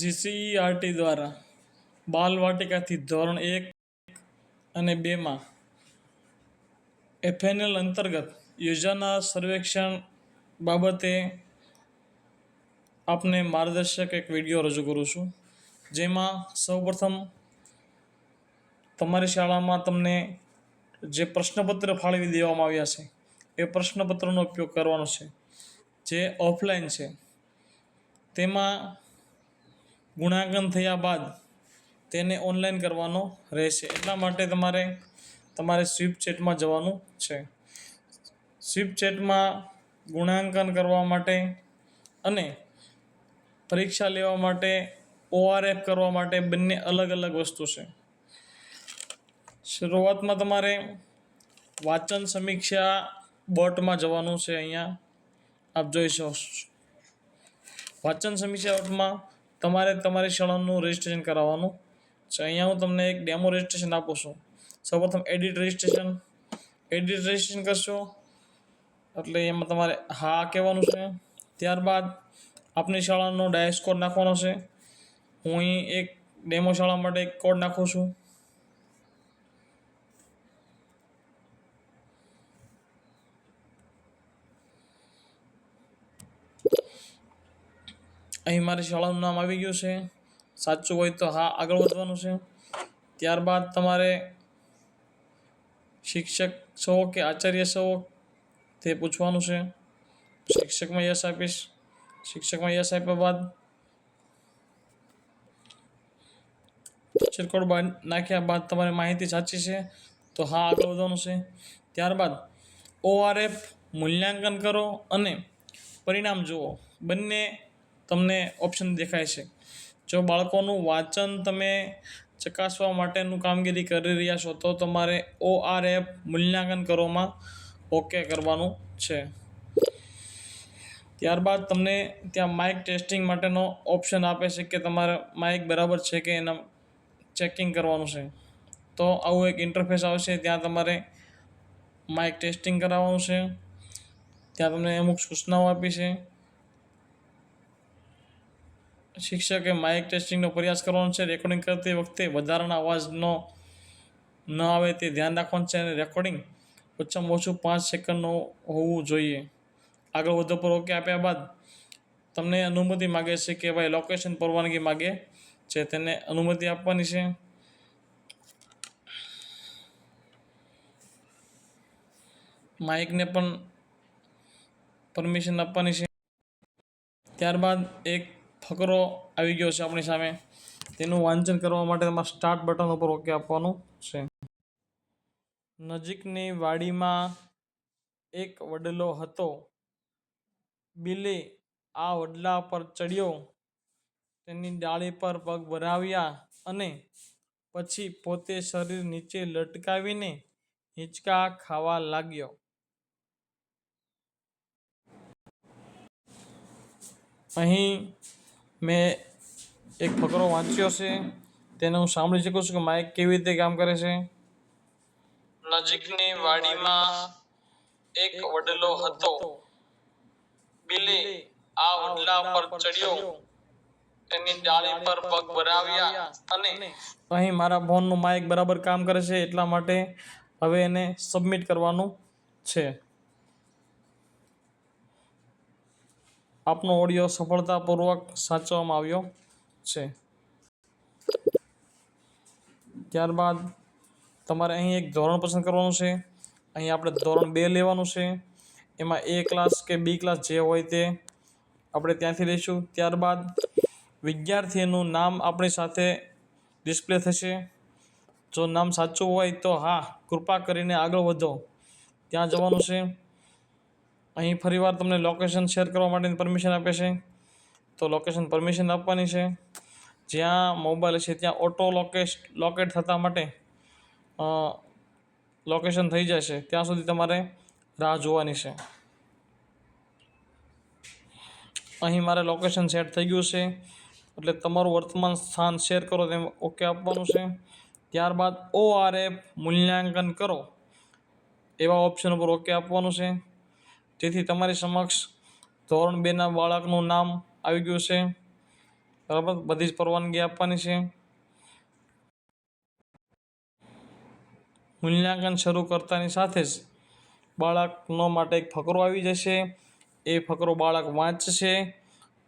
GCERT દ્વારા બાલવાટિકાથી ધોરણ એક અને બેમાં એફએનએલ અંતર્ગત યોજાનાર સર્વેક્ષણ બાબતે આપને માર્ગદર્શક એક વીડિયો રજૂ કરું છું. જેમાં સૌપ્રથમ તમારી શાળામાં તમને જે પ્રશ્નપત્ર ફાળવી દેવામાં આવ્યા છે, એ પ્રશ્નપત્રનો ઉપયોગ કરવાનો છે. જે ઓફલાઈન છે, તેમાં ગુણાંકન થયા બાદ તેને ઓનલાઈન કરવાનો રહેશે. એટલા માટે તમારે તમારે સ્વીપ ચેટમાં જવાનું છે. સ્વીપ ચેટમાં ગુણાંકન કરવા માટે અને પરીક્ષા લેવા માટે ઓઆરએફ કરવા માટે બંને અલગ અલગ વસ્તુ છે. શરૂઆતમાં તમારે વાંચન સમીક્ષા બોટમાં જવાનું છે અહીંયા. આપ જોઈ શકો વાંચન સમીક્ષા બોટમાં તમારે તમારી શાળાનું રજિસ્ટ્રેશન કરાવવાનું છે. અહીંયા હું તમને એક ડેમો રજિસ્ટ્રેશન આપું છું. સૌપ્રથમ એડિટ રજિસ્ટ્રેશન એડિટ રજિસ્ટ્રેશન કરશો. એટલે એમાં તમારે હા કહેવાનું છે. ત્યારબાદ આપની શાળાનો ડાયસ કોડ નાખવાનો છે. હું અહીં એક ડેમો શાળા માટે એક કોડ નાખું છું. અહીં મારી શાળાનું નામ આવી ગયું છે. સાચું હોય તો હા, આગળ વધવાનું છે. ત્યારબાદ તમારે શિક્ષક છો કે આચાર્ય છો તે પૂછવાનું છે. શિક્ષકમાં યશ આપીશ. શિક્ષકમાં યશ આપ્યા બાદ ચિરકોડ નાખ્યા બાદ તમારી માહિતી સાચી છે તો હા, આગળ વધવાનું છે. ત્યારબાદ ઓઆરએફ મૂલ્યાંકન કરો અને પરિણામ જુઓ. બંને તમને ઓપ્શન દેખાય છે. જો બાળકોનું વાંચન તમે ચકાસવા માટેનું કામગીરી કરી રહ્યા છો, તો તમારે ઓઆરએફ મૂલ્યાંકન કરવામાં ઓકે કરવાનું છે. ત્યારબાદ તમને ત્યાં માઇક ટેસ્ટિંગ માટેનો ઓપ્શન આપે છે કે તમારે માઇક બરાબર છે કે એના ચેકિંગ કરવાનું છે. તો આવું એક ઇન્ટરફેસ આવશે, ત્યાં તમારે માઇક ટેસ્ટિંગ કરાવવાનું છે. ત્યાં તમને અમુક સૂચનાઓ આપી છે. શિક્ષકે માઇક ટેસ્ટિંગનો પ્રયાસ કરવાનો છે. રેકોર્ડિંગ કરતી વખતે વધારાના અવાજનો ન આવે તે ધ્યાન રાખવાનું છે અને રેકોર્ડિંગ ઓછામાં ઓછું પાંચ સેકન્ડનું હોવું જોઈએ. આગળ વધો પર ઓકે આપ્યા બાદ તમને અનુમતિ માગે છે કે ભાઈ લોકેશન પરવાનગી માગે છે તેને અનુમતિ આપવાની છે. માઇકને પણ પરમિશન આપવાની છે. ત્યારબાદ એક ફકરો આવી ગયો છે આપણી સામે. તેનું વાંચન કરવા માટે તમારે સ્ટાર્ટ બટન ઉપર ઓકે આપવાનું છે. નજીકની વાડીમાં એક વડલો હતો. બિલે આ વડલા પર ચડ્યો. તેની ડાળી પર પગ ભરાવ્યા અને પછી પોતે શરીર નીચે લટકાવીને હિંચકા ખાવા લાગ્યો. અહીં મેં એક ફકરો વાંચ્યો છે. તેને હું સાંભળી શકું છું કે માઇક કેવી રીતે કામ કરે છે. નજીકની વાડીમાં એક વડલો હતો. બિલે આ વડલા પર ચડ્યો. તેની ડાળી પર પગ ભરાવ્યા અને અહીં મારા ફોનનું માઇક બરાબર કામ કરે છે એટલા માટે હવે એને સબમિટ કરવાનું છે. આપનો ઓડિયો સફળતાપૂર્વક સાચવવામાં આવ્યો છે. ત્યારબાદ તમારે અહીં એક ધોરણ પસંદ કરવાનું છે. અહીં આપણે ધોરણ બે લેવાનું છે. એમાં એ ક્લાસ કે બી ક્લાસ જે હોય તે આપણે ત્યાંથી લઈશું. ત્યારબાદ વિદ્યાર્થીનું નામ આપણી સાથે ડિસ્પ્લે થશે. જો નામ સાચું હોય તો હા, કૃપા કરીને આગળ વધો. ત્યાં જવાનું છે. અહીં ફરીવાર તમને લોકેશન શેર કરવા માટેની પરમિશન આપે છે. તો લોકેશન પરમિશન આપવાની છે. જ્યાં મોબાઈલ છે, ત્યાં ઓટો લોકેશ લોકેટ થતા માટે લોકેશન થઈ જશે ત્યાં સુધી તમારે રાહ જોવાની છે. અહીં મારે લોકેશન સેટ થઈ ગયું છે. એટલે તમારું વર્તમાન સ્થાન શેર કરો, તેમ ઓકે આપવાનું છે. ત્યારબાદ ઓ આર એફ મૂલ્યાંકન કરો. એવા ઓપ્શન ઉપર ઓકે આપવાનું છે. જેથી તમારી સમક્ષ ધોરણ બેના બાળકનું નામ આવી ગયું છે. બરાબર? બધી જ પરવાનગી આપવાની છે. મૂલ્યાંકન શરૂ કરતાની સાથે જ બાળકનો માટે એક ફકરો આવી જશે. એ ફકરો બાળક વાંચશે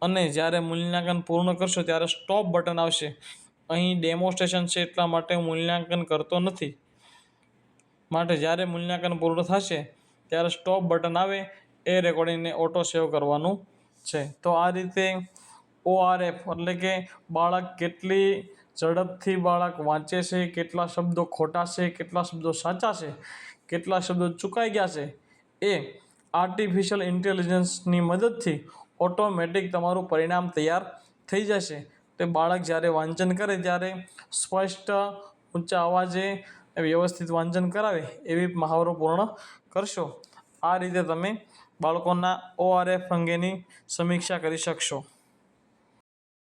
અને જ્યારે મૂલ્યાંકન પૂર્ણ કરશો ત્યારે સ્ટોપ બટન આવશે. અહીં ડેમોન્સ્ટ્રેશન છે એટલા માટે મૂલ્યાંકન કરતો નથી. માટે જ્યારે મૂલ્યાંકન પૂર્ણ થશે ત્યારે સ્ટોપ બટન આવે એ રેકોર્ડિંગને ઓટો સેવ કરવાનું છે. તો આ રીતે ઓઆરએફ એટલે કે બાળક કેટલી ઝડપથી બાળક વાંચે છે, કેટલા શબ્દો ખોટા છે, કેટલા શબ્દો સાચા છે, કેટલા શબ્દો ચૂકાઈ ગયા છે, એ આર્ટિફિશિયલ ઇન્ટેલિજન્સની મદદથી ઓટોમેટિક તમારું પરિણામ તૈયાર થઈ જશે. તે બાળક જ્યારે વાંચન કરે ત્યારે સ્પષ્ટ ઊંચા અવાજે વ્યવસ્થિત વાંચન કરાવે એવી મહાવરો પૂર્ણ કરશો. આ રીતે તમે બાળકોના ઓઆરએફ અંગેની સમીક્ષા કરી શકશો.